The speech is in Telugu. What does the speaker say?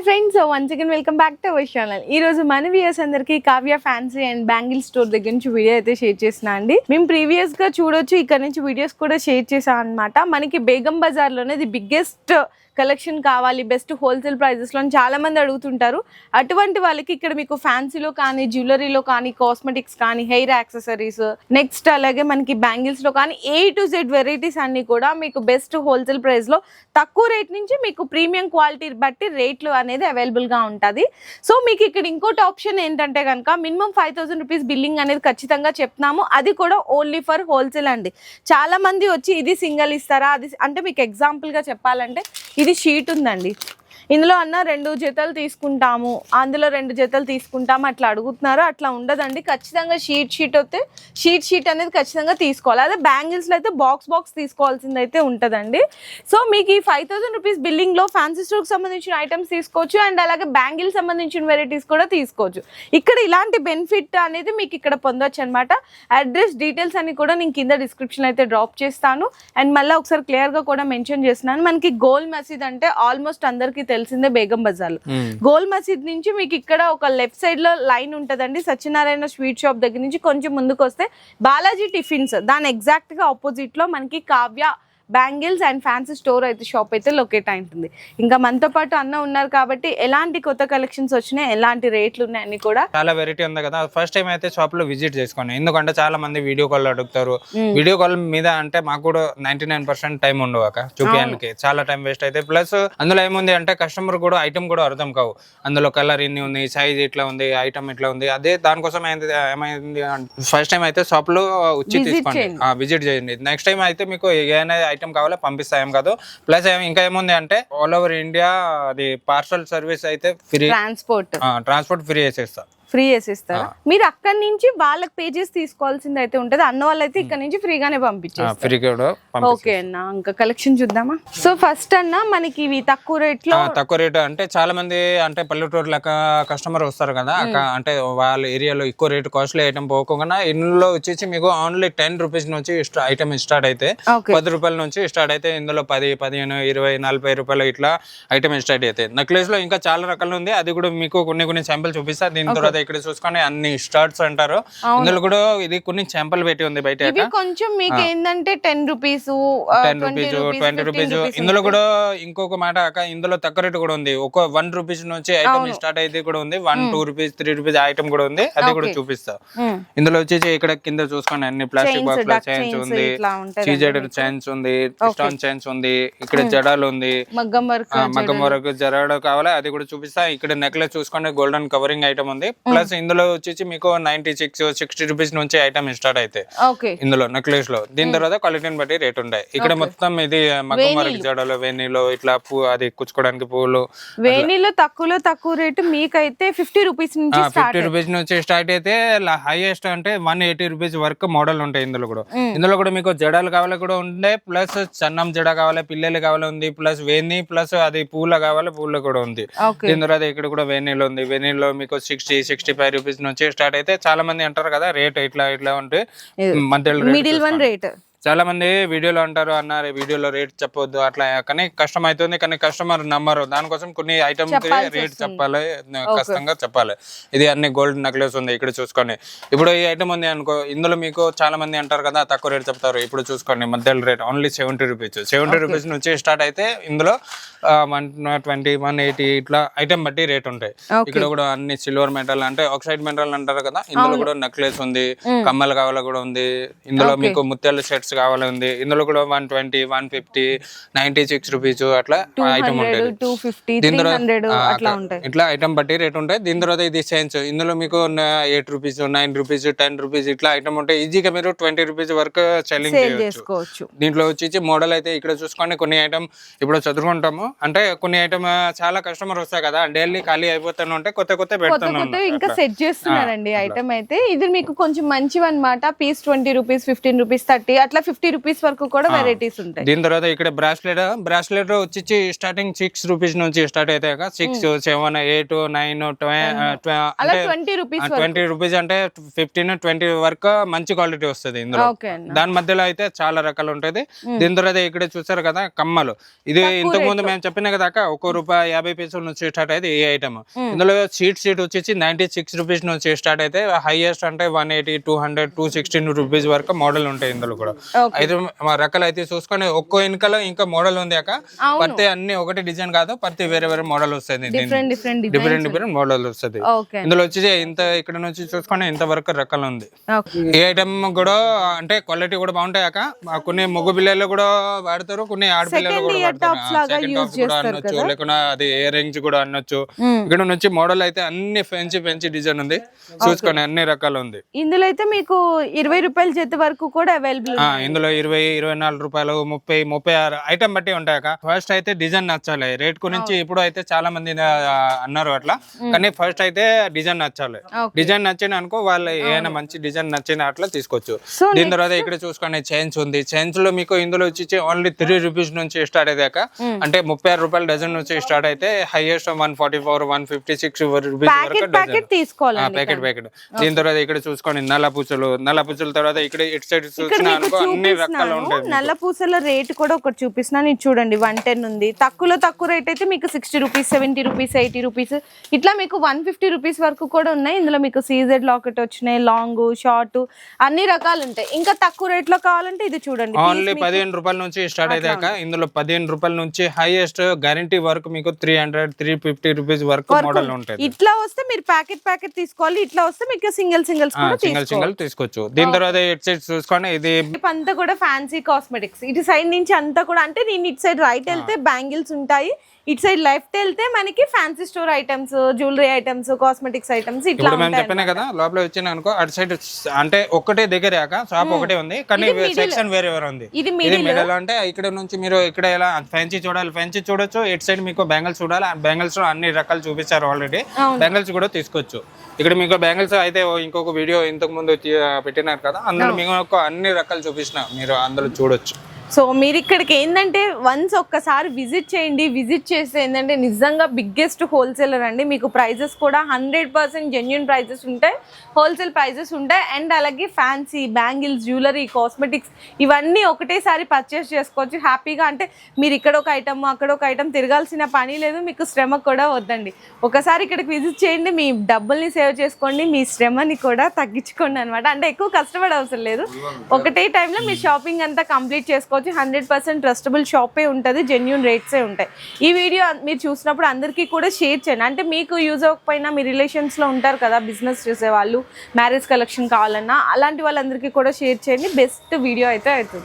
Hi friends so once again welcome back to our channel ఈ రోజు మన వ్యూయర్స్ అందరికి Kavya fancy and bangle store దగ్గర నుంచి వీడియో అయితే షేర్ చేసిన అండి. మేము ప్రీవియస్గా చూడొచ్చు ఇక్కడ నుంచి వీడియోస్ కూడా షేర్ చేసాం అనమాట మనకి బేగం బజార్లోనే ది బిగ్గెస్ట్ కలెక్షన్ కావాలి బెస్ట్ హోల్సేల్ ప్రైజెస్లో చాలా మంది అడుగుతుంటారు. అటువంటి వాళ్ళకి ఇక్కడ మీకు ఫ్యాన్సీలో కానీ జ్యువెలరీలో కానీ కాస్మెటిక్స్ కానీ హెయిర్ యాక్సెసరీస్ నెక్స్ట్ అలాగే మనకి బ్యాంగిల్స్లో కానీ ఏ టు జెడ్ వెరైటీస్ అన్ని కూడా మీకు బెస్ట్ హోల్సేల్ ప్రైస్లో తక్కువ రేట్ నుంచి మీకు ప్రీమియం క్వాలిటీ బట్టి రేట్లు అనేది అవైలబుల్గా ఉంటుంది. సో మీకు ఇక్కడ ఇంకోటి ఆప్షన్ ఏంటంటే కనుక minimum five thousand rupees billing అనేది ఖచ్చితంగా చెప్తున్నాము. అది కూడా ఓన్లీ ఫర్ హోల్సేల్ అండి. చాలా మంది వచ్చి ఇది సింగిల్ ఇస్తారా? అది అంటే మీకు ఎగ్జాంపుల్గా చెప్పాలంటే ఇది షీట్ ఉందండి. ఇందులో అన్న రెండు జతలు తీసుకుంటాము అందులో రెండు జతలు తీసుకుంటాము అట్లా అడుగుతున్నారు అట్లా ఉండదండి. ఖచ్చితంగా షీట్ షీట్ వస్తే షీట్ షీట్ అనేది ఖచ్చితంగా తీసుకోవాలి. అదే బ్యాంగిల్స్లో అయితే బాక్స్ బాక్స్ తీసుకోవాల్సింది అయితే ఉంటుందండి. సో మీకు ఈ ఫైవ్ థౌసండ్ రూపీస్ బిల్లింగ్లో ఫ్యాన్సీ స్టోర్కి సంబంధించిన ఐటమ్స్ తీసుకోవచ్చు అండ్ అలాగే బ్యాంగిల్ సంబంధించిన వెరైటీస్ కూడా తీసుకోవచ్చు. ఇక్కడ ఇలాంటి బెనిఫిట్ అనేది మీకు ఇక్కడ పొందొచ్చు అనమాట అడ్రస్ డీటెయిల్స్ అన్ని కూడా నేను కింద డిస్క్రిప్షన్ అయితే డ్రాప్ చేస్తాను. అండ్ మళ్ళీ ఒకసారి క్లియర్గా కూడా మెన్షన్ చేస్తున్నాను. మనకి గోల్ మసీద్ అంటే ఆల్మోస్ట్ అందరికీ తెలిసిందే బేగం బజార్ గోల్ మసీద్ నుంచి మీకు ఇక్కడ ఒక లెఫ్ట్ సైడ్లో లైన్ ఉంటదండి. సత్యనారాయణ స్వీట్ షాప్ దగ్గర నుంచి కొంచెం ముందుకు వస్తే బాలాజీ టిఫిన్స్. దాని ఎగ్జాక్ట్గా ఆపోజిట్లో మనకి Kavya bangles and fancy store అయితే షాప్ అయితే లొకేట్ అయి ఉంటుంది ఇంకా మనతో పాటు అన్న ఉన్నారు కాబట్టి ఎలాంటి కొత్త కలెక్షన్స్ వచ్చినాయి ఎలాంటి రేట్లు ఉన్నాయి అన్ని కూడా చాలా వెరైటీ ఉంది కదా. ఫస్ట్ టైం అయితే షాప్లో విజిట్ చేసుకోండి. ఎందుకంటే చాలా మంది వీడియో కాల్ అడుగుతారు. వీడియో కాల్ మీద అంటే మాకు కూడా నైన్టీ నైన్ పర్సెంట్ టైం ఉండవు అక్క చూపించడానికి చాలా టైం వేస్ట్ అయితే. ప్లస్ అందులో ఏముంది అంటే కస్టమర్ కూడా ఐటమ్ కూడా అర్థం కావు. అందులో కలర్ ఇన్ని ఉంది సైజ్ ఇట్లా ఉంది ఐటమ్ ఇట్లా ఉంది. అదే దానికోసం ఏమైంది ఫస్ట్ టైం అయితే షాప్లో వచ్చి తీసుకోండి. విజిట్ చేయండి. నెక్స్ట్ టైం అయితే మీకు ఏమైనా ఐటమ్ కావాలో పంపిస్తాం కాదు. ప్లస్ ఇంకా ఏముంది అంటే ఆల్ ఓవర్ ఇండియా అది పార్సల్ సర్వీస్ అయితే ఫ్రీ ట్రాన్స్పోర్ట్ ట్రాన్స్పోర్ట్ ఫ్రీ చేసేస్తా. ఫ్రీ చేసిస్తారా? మీరు అక్కడి నుంచి వాళ్ళకి పే చేసి తీసుకోవాల్సింది అయితే ఉంటది. అన్న వాళ్ళు అయితే ఇక్కడ నుంచి ఫ్రీగానే పంపిస్తా. ఓకే అన్న ఇంకా కలెక్షన్ చూద్దామా? సో ఫస్ట్ అన్న మనకి ఇవి తక్కువ రేట్లో తక్కువ రేటు అంటే చాలా మంది అంటే పల్లెటూరు లెక్క కస్టమర్ వస్తారు కదా అంటే వాళ్ళ ఏరియాలో ఎక్కువ రేటు కాస్ట్లీ ఐటమ్ పోకుండా ఇందులో వచ్చేసి మీకు ఓన్లీ టెన్ రూపీస్ నుంచి ఐటమ్ స్టార్ట్ అయితే పది రూపాయల నుంచి స్టార్ట్ అయితే ఇందులో పది పదిహేను ఇరవై నలభై రూపాయలు ఇట్లా ఐటమ్ స్టార్ట్ అయితే. నెక్లెస్లో ఇంకా చాలా రకాలు ఉంది. అది కూడా మీకు కొన్ని కొన్ని శాంపుల్ చూపిస్తా. దీని తర్వాత ఇక్కడ చూసుకొని అన్ని స్టార్ట్స్ అంటారు. ఇందులో కూడా ఇది కొన్ని శాంపుల్ పెట్టి ఉంది బయట కొంచెం మీకు ఏంటంటే ten rupees ten rupees twenty rupees. ఇందులో కూడా ఇంకొక మాట అక్క ఇందులో తక్కువ రేటు కూడా ఉంది. ఒక వన్ రూపీస్ నుంచి ఐటమ్ స్టార్ట్ అయితే కూడా ఉంది. One two rupees three rupees item కూడా ఉంది. అది కూడా చూపిస్తా. ఇందులో వచ్చేసి ఇక్కడ కింద చూసుకోండి అన్ని ప్లాస్టిక్ బాక్స్లో చైన్స్ ఉంది. సీజెడ్ చైన్స్ ఉంది. స్టోన్ చైన్స్ ఉంది. ఇక్కడ జడాలు ఉంది. మగ్గం వర్క్ ఆ, మగ్గం వరకు జరాడు కావాలి. అది కూడా చూపిస్తా. ఇక్కడ నెక్లెస్ చూసుకోండి గోల్డెన్ కవరింగ్ ఐటమ్ ఉంది. ప్లస్ ఇందులో వచ్చేసి మీకు నైన్టీ సిక్స్ సిక్స్టీ రూపీస్ నుంచి ఐటమ్ స్టార్ట్ అయితే. ఇందులో నెక్లెస్లో దీని తర్వాత క్వాలిటీని బట్టి రేట్ ఉంటాయి ఇక్కడ మొత్తం ఇది మగ్గం వరకు జడలు వెన్నీలో ఇట్లా పూ అది కుచ్చుకోవడానికి పూలు వేణిలో తక్కువలో తక్కువ రేటు మీకైతే ఫిఫ్టీ రూపీస్ నుంచి స్టార్ట్ ఫిఫ్టీ రూపీస్ నుంచి స్టార్ట్ అయితే హైయెస్ట్ అంటే వన్ ఎయిటీ రూపీస్ వరకు మోడల్ ఉంటాయి ఇందులో కూడా. ఇందులో కూడా మీకు జడలు కావాలి కూడా ఉండే ప్లస్ చన్నం జడ కావాలి పిల్లలు కావాలి ఉంది ప్లస్ వేణి ప్లస్ అది పూల కావాలి పూల కూడా ఉంది. దీని తర్వాత ఇక్కడ కూడా వెన్నీలో ఉంది. వెన్నీలో మీకు సిక్స్టీ సిక్స్టీ ఫైవ్ రూపీస్ నుంచి స్టార్ట్ అయితే చాలా మంది అంటారు కదా రేట్ ఇట్లా ఇట్లా ఉంటే మధ్యలో మిడిల్ వన్ రేట్ చాలా మంది వీడియోలో అంటారు అన్నారు వీడియోలో రేట్ చెప్పొద్దు అట్లా. కానీ కష్టం అవుతుంది కానీ కస్టమర్ నమ్మరు. దానికోసం కొన్ని ఐటమ్ రేట్. చెప్పాలి కష్టంగా చెప్పాలి. ఇది అన్ని గోల్డ్ నెక్లెస్ ఉంది ఇక్కడ చూసుకోండి. ఇప్పుడు ఈ ఐటమ్ ఉంది అనుకో ఇందులో మీకు చాలా మంది అంటారు కదా తక్కువ రేట్ చెప్తారు. ఇప్పుడు చూసుకోండి మధ్యలో rate only seventy rupees seventy rupees నుంచి స్టార్ట్ అయితే ఇందులో వన్ ట్వంటీ వన్ ఎయిటీ ఇట్లా ఐటమ్ బట్టి రేట్ ఉంటాయి. ఇక్కడ కూడా అన్ని సిల్వర్ మెటల్ అంటే ఆక్సైడ్ మెటల్ అంటారు కదా ఇందులో కూడా నెక్లెస్ ఉంది కమ్మలు కావాలి కూడా ఉంది. ఇందులో మీకు ముత్యాల సెట్స్ కావాలి ఉంది. ఇందులో కూడా one twenty one fifty ninety six rupees అట్లా ఐటమ్ ఉంటుంది ఫిఫ్టీ దీని తర్వాత ఉంటాయి. ఇట్లా ఐటమ్ బట్టి రేట్ ఉంటాయి. దీని తర్వాత ఇది చైన్స్ ఇందులో మీకు eight rupees nine rupees ten rupees ఇట్లా ఐటమ్ ఉంటాయి ఈజీగా మీరు ట్వంటీ రూపీస్ వరకు సెల్లింగ్ చేయొచ్చు. చేసుకోవచ్చు. దీంట్లో వచ్చి మోడల్ అయితే ఇక్కడ చూసుకోండి. కొన్ని ఐటమ్ ఇప్పుడు చదువుకుంటాము. అంటే కొన్ని ఐటమ్ చాలా కస్టమర్ వస్తాయి కదా డైలీ ఖాళీ అయిపోతాను అంటే కొత్త కొత్త కొత్త ఇంకా సెట్ చేస్తున్నారండి ఐటమ్ అయితే. ఇది మీకు కొంచెం మంచివి అనమాట piece twenty rupees fifteen rupees thirty అట్లా ఫిఫ్టీ రూపీస్ వరకు కూడా వెరైటీస్ ఉంటాయి. దీని తర్వాత ఇక్కడ బ్రాస్లెట్ బ్రాస్లెట్ వచ్చి స్టార్టింగ్ సిక్స్ రూపీస్ నుంచి స్టార్ట్ అయితే six seven eight nine twenty rupees twenty rupees అంటే ఫిఫ్టీన్ ట్వంటీ వరకు. మంచి క్వాలిటీ వస్తుంది ఇందులో. దాని మధ్యలో అయితే చాలా రకాలు ఉంటుంది. దీని తర్వాత ఇక్కడ చూసారు కదా కమ్మలు. ఇది ఇంతకు ముందు మేము చెప్పిన కదా అక్క ఒక్కో రూపాయి యాభై పైసల నుంచి స్టార్ట్ అయితే ఈ ఐటమ్ ఇందులో సీట్ సీట్ వచ్చేసి నైన్టీ సిక్స్ రూపీస్ నుంచి స్టార్ట్ అయితే హైయెస్ట్ అంటే one eighty two hundred two sixteen rupees వరకు మోడల్ ఉంటాయి ఇందులో కూడా. అయితే మా రకాలు అయితే చూసుకొని ఒక్కో వెనకలో ఇంకా మోడల్ ఉంది అక్క. ప్రతి అన్ని ఒకటి డిజైన్ కాదు ప్రతి వేరే వేరే మోడల్ వస్తుంది డిఫరెంట్ డిఫరెంట్ మోడల్ వస్తుంది. ఇందులో వచ్చేసి ఇంత ఇక్కడ నుంచి చూసుకొని ఇంత వరకు రకాలు ఉంది. ఈ ఐటమ్ కూడా అంటే క్వాలిటీ కూడా బాగుంటాయి అక్క. కొన్ని మగ పిల్లలు కూడా వాడతారు కొన్ని ఆడపిల్లలు కూడా వాడతారు. టాప్ కూడా చేస్తారు అనొచ్చు లేకుండా అది ఇయర్ రింగ్స్ కూడా అనొచ్చు. ఇక్కడ నుంచి మోడల్ అయితే అన్ని ఫెన్సీ ఫెన్సీ డిజైన్ ఉంది. చూసుకొని అన్ని రకాలు ఉంది. ఇందులో అయితే మీకు ఇరవై రూపాయల జత వరకు కూడా అవైలబుల్ ఇందులో ఇరవై ఇరవై నాలుగు రూపాయలు ముప్పై ముప్పై ఆరు ఐటమ్ బట్టి ఉంటాయి ఫస్ట్ అయితే డిజైన్ నచ్చాలి. రేట్ గురించి ఇప్పుడు అయితే చాలా మంది అన్నారు అట్లా. కానీ ఫస్ట్ అయితే డిజైన్ నచ్చాలి. డిజైన్ నచ్చిన అనుకో వాళ్ళు ఏమైనా మంచి డిజైన్ నచ్చిన అట్లా తీసుకోవచ్చు. దీని తర్వాత ఇక్కడ చూసుకునే చైన్స్ ఉంది. చైన్స్లో మీకు ఇందులో వచ్చి ఓన్లీ త్రీ రూపీస్ నుంచి స్టార్ట్ అయితే అక్క. అంటే ముప్పై ఆరు రూపాయల డజన్ నుంచి స్టార్ట్ అయితే highest one forty four one fifty six rupees వరకు ప్యాకెట్ ప్యాకెట్ తీసుకోవాలండి ప్యాకెట్ ప్యాకెట్ దీని తర్వాత ఇక్కడ చూసుకోండి నల్ల పూసలు. నల్ల పూసల తర్వాత ఇక్కడ ఇటు సైడ్ చూసిన మీకు అనుకో అన్ని రకాలు చూపిస్తున్నాను ఉంటాయి నల్ల పూసల రేట్ కూడా ఒకటి చూపిస్తున్నాను. ఇది చూడండి వన్ టెన్ ఉంది. తక్కువలో తక్కువ రేట్ అయితే మీకు sixty rupees seventy rupees eighty rupees. ఇట్లా మీకు వన్ ఫిఫ్టీ రూపీస్ వరకు కూడా ఉన్నాయి. ఇందులో మీకు సీజెడ్ లాకెట్ వచ్చినాయి లాంగ్ షార్ట్ అన్ని రకాలు ఉంటాయి. ఇంకా తక్కువ రేట్లో కావాలంటే ఇది చూడండి. ఓన్లీ పదిహేను రూపాయల నుంచి స్టార్ట్ అయ్యాక ఇందులో పదిహేను రూపాయల నుంచి హైయెస్ట్ గ్యారంటీ వరకు మీకు three hundred three fifty rupees వరకు మోడల్ ఉంటుంది. ఇట్లా వస్తే మీరు ప్యాకెట్ ప్యాకెట్ తీసుకోవాలి. ఇట్లా వస్తే మీకు సింగిల్ సింగిల్స్ కూడా సింగల్ సింగల్ తీసుకోవచ్చు. దీని తర్వాత ఇటు సైడ్ చూసుకోండి ఇది అంతా కూడా ఫ్యాన్సీ కాస్మెటిక్స్ ఇటు సైడ్ నుంచి అంతా కూడా అంటే నేను ఇటు సైడ్ రైట్ వెళ్తే బ్యాంగిల్స్ ఉంటాయి. ఇటు సైడ్ లెఫ్ట్ వెళ్తే మనకి fancy store items jewellery items cosmetics items ఇట్లా మేము ఉంటాయి చెప్పినా కదా లోపల వచ్చిన అనుకో అటు సైడ్ అంటే ఒకటే దగ్గర షాప్ ఒకటే ఉంది. కానీ సెక్షన్ వేరే వేరే ఉంది. ఇది ఇది మిడల్ అంటే ఇక్కడ నుంచి మీరు ఇక్కడ ఎలా ఫ్యాన్సీ చూడాలి ఫ్యాన్సీ చూడొచ్చు. ఇటు సైడ్ మీకు బ్యాంగిల్స్ చూడాలి. బ్యాంగిల్స్లో అన్ని రకాలు చూపించారు ఆల్రెడీ. బ్యాంగిల్స్ కూడా తీసుకోవచ్చు. ఇక్కడ మీకు బ్యాంగిల్స్ అయితే ఇంకొక వీడియో ఇంతకు ముందు పెట్టినారు కదా. అందులో మీకు అన్ని రకాలు చూపించిన మీరు అందులో చూడొచ్చు. సో మీరు ఇక్కడికి ఏంటంటే వన్స్ ఒక్కసారి విజిట్ చేయండి విజిట్ చేస్తే ఏంటంటే నిజంగా బిగ్గెస్ట్ హోల్సేలర్ అండి. మీకు ప్రైజెస్ కూడా హండ్రెడ్ పర్సెంట్ జెన్యున్ ప్రైజెస్ ఉంటాయి. హోల్సేల్ ప్రైజెస్ ఉంటాయి. అండ్ అలాగే ఫ్యాన్సీ బ్యాంగిల్స్ జ్యువెలరీ కాస్మెటిక్స్ ఇవన్నీ ఒకటేసారి పర్చేస్ చేసుకోవచ్చు. హ్యాపీగా అంటే మీరు ఇక్కడ ఒక ఐటమ్ అక్కడ ఒక ఐటమ్ తిరగాల్సిన పని లేదు. మీకు శ్రమ కూడా వద్దండి. ఒకసారి ఇక్కడికి విజిట్ చేయండి. మీ డబ్బుల్ని సేవ్ చేసుకోండి. మీ శ్రమని కూడా తగ్గించుకోండి అనమాట అంటే ఎక్కువ కష్టపడే అవసరం లేదు ఒకటే టైంలో మీ షాపింగ్ అంతా కంప్లీట్ చేసుకోవచ్చు. హండ్రెడ్ పర్సెంట్ ట్రస్టబుల్ షాపే ఉంటుంది జెన్యున్ రేట్సే ఉంటాయి. ఈ వీడియో మీరు చూసినప్పుడు అందరికీ కూడా షేర్ చేయండి. అంటే మీకు యూజ్ అవ్వకపోయినా మీ రిలేషన్స్లో ఉంటారు కదా బిజినెస్ చేసే వాళ్ళు మ్యారేజ్ కలెక్షన్ కావాలన్నా అలాంటి వాళ్ళందరికీ కూడా షేర్ చేయండి. బెస్ట్ వీడియో అయితే అవుతుంది.